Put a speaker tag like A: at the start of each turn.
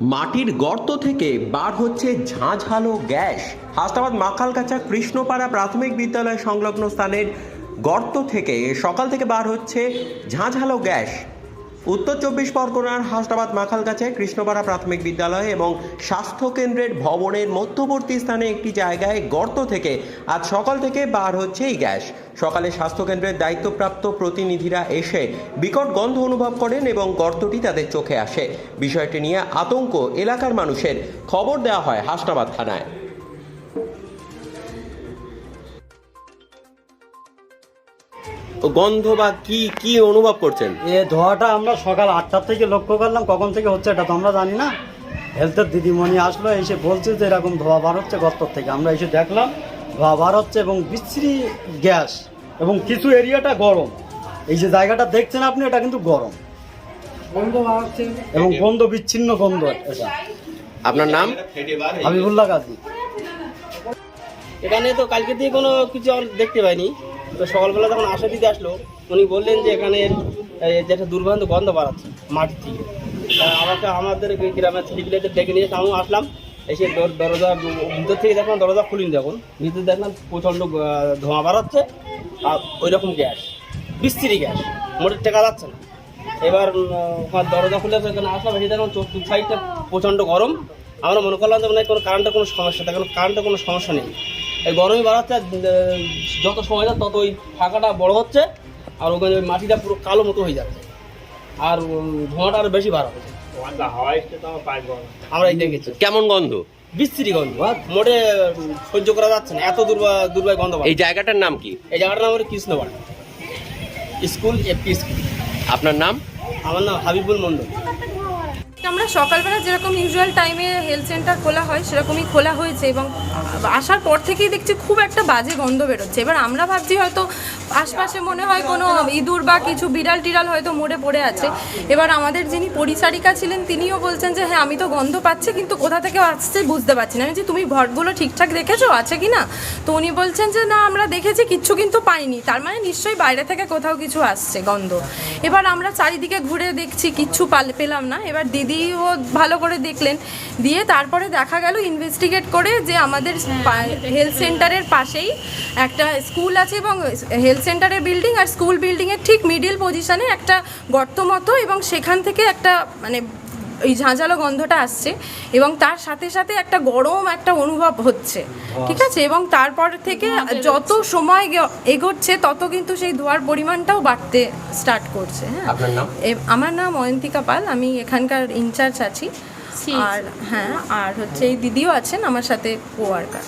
A: মাটির গর্ত থেকে বার হচ্ছে ঝাঁঝালো গ্যাস। হাসনাবাদ মাখালকাছা কৃষ্ণপাড়া প্রাথমিক বিদ্যালয় সংলগ্ন স্থানের গর্ত থেকে সকাল থেকে বার হচ্ছে ঝাঁঝালো গ্যাস। উত্তর চব্বিশ পরগনার হাসনাবাদ মাখালকাছে কৃষ্ণপাড়া প্রাথমিক বিদ্যালয় এবং স্বাস্থ্য কেন্দ্রের ভবনের মধ্যবর্তী স্থানে একটি জায়গায় গর্ত থেকে আজ সকাল থেকে বার হচ্ছে এই গ্যাস। সকালে স্বাস্থ্যকেন্দ্রের দায়িত্বপ্রাপ্ত প্রতিনিধিরা এসে বিকট গন্ধ অনুভব করেন এবং গর্তটি তাদের চোখে আসে। বিষয়টি নিয়ে আতঙ্ক এলাকার মানুষের। খবর দেওয়া হয় হাসনাবাদ থানায়। গন্ধ বা কি কি অনুভব করছেন?
B: এ ধোয়াটা আমরা সকাল আটটার থেকে লক্ষ্য করলাম কখন থেকে হচ্ছে এটা তো আমরা জানি না। হেলথের দিদিমণি আসলো এসে বলছে যে এরকম ধোয়া বার হচ্ছে গর্তর থেকে। আমরা এসে দেখলাম ধোয়া বার হচ্ছে এবং বিশ্রী গ্যাস এবং কিছু এরিয়াটা গরম। এই যে জায়গাটা দেখছেন আপনি এটা কিন্তু গরম। এবং গন্ধ বিচ্ছিন্ন গন্ধ এটা।
A: আপনার নাম?
B: হাবিবুল্লাহ গাজী।
C: এখানে তো কালকে দিয়ে কোনো কিছু দেখতে পাইনি। তো সকালবেলা যখন আশা দিতে আসলো, উনি বললেন যে এখানে যেটা দুর্গন্ধ গন্ধ বাড়াচ্ছে মাটি থেকে আমাকে আমাদের গ্রামের ছেলেপিলেদের ডেকে নিয়ে আমিও আসলাম। এসে দর- দরজা ভিতর থেকে দেখলাম দরজা খুলিনি যখন ভিতরে দেখলাম প্রচণ্ড ধোঁয়া বাড়াচ্ছে, আর ওই রকম গ্যাস বিস্তিরি গ্যাস, মোটের টেকা যাচ্ছে না। এবার দরজা খুলে এখানে আসলাম, এসে দেখলাম চতুর্থ সাইডটা প্রচণ্ড গরম। আমরা মনে করলাম যে মানে কোনো কারেন্টের কোনো সমস্যা থাকে কারেন্টের কোনো সমস্যা নেই। এই গরমই বাড়াচ্ছে আর, যত সময় যাচ্ছে তত ওই ফাঁকাটা বড় হচ্ছে আর ওখানে মাটিটা পুরো কালো মতো হয়ে যাচ্ছে। আর ধোঁয়াটা আরও বেশি বার হচ্ছে আমরা এই দেখেছি
A: কেমন গন্ধ?
C: বিস্তৃতি গন্ধ মোটে সহ্য করা যাচ্ছে না এত দুর্বা দুর্বাই গন্ধ
A: এই জায়গাটার নাম কি?
C: এই জায়গাটার নাম হলো কৃষ্ণবাড়ি। School AP school.
A: আপনার নাম?
C: আমার নাম হাবিবুল মন্ডল
D: আমরা সকালবেলা যেরকম ইউজুয়াল টাইমে হেলথ সেন্টার খোলা হয়, সেরকমই খোলা হয়েছে এবং আসার পর থেকেই দেখছি খুব একটা বাজে গন্ধ বেরোচ্ছে। এবার আমরা ভাবছি হয়তো আশপাশে মনে হয় কোনো ইঁদুর বা কিছু বিড়াল টিড়াল হয়তো মরে পড়ে আছে। এবার আমাদের যিনি পরিচারিকা ছিলেন, তিনিও বলছেন যে হ্যাঁ আমি তো গন্ধ পাচ্ছি, কিন্তু কোথা থেকে আসছে বুঝতে পারছি না। যে তুমি ঘরগুলো ঠিকঠাক দেখেছ আছে কি না? তো উনি বলছেন যে, না, আমরা দেখেছি, কিচ্ছু কিন্তু পাইনি। তার মানে নিশ্চয়ই বাইরে থেকে কোথাও কিছু আসছে গন্ধ। এবার আমরা চারিদিকে ঘুরে দেখছি, কিচ্ছু পাল- পেলাম না। এবার দিদিও ভালো করে দেখলেন দিয়ে তারপরে দেখা গেল ইনভেস্টিগেট করে যে আমাদের হেলথ সেন্টারের পাশেই একটা স্কুল আছে এবং হেলথ সেন্টারের বিল্ডিং আর স্কুল বিল্ডিংয়ের ঠিক মিডিল পজিশনে একটা গর্ত মতো এবং সেখান থেকে একটা মানে এই ঝাঁঝালো গন্ধটা আসছে এবং তার সাথে সাথে একটা গরম একটা অনুভব হচ্ছে। ঠিক আছে? এবং তারপর থেকে যত সময় এগোচ্ছে তত কিন্তু সেই ধোয়ার পরিমাণটাও বাড়তে স্টার্ট করছে হ্যাঁ।
A: আপনার নাম?
D: আমার নাম অয়ন্তিকা পাল আমি এখানকার ইনচার্জ আছি। আর হ্যাঁ আর হচ্ছে এই দিদিও আছেন আমার সাথে কোয়ার্কার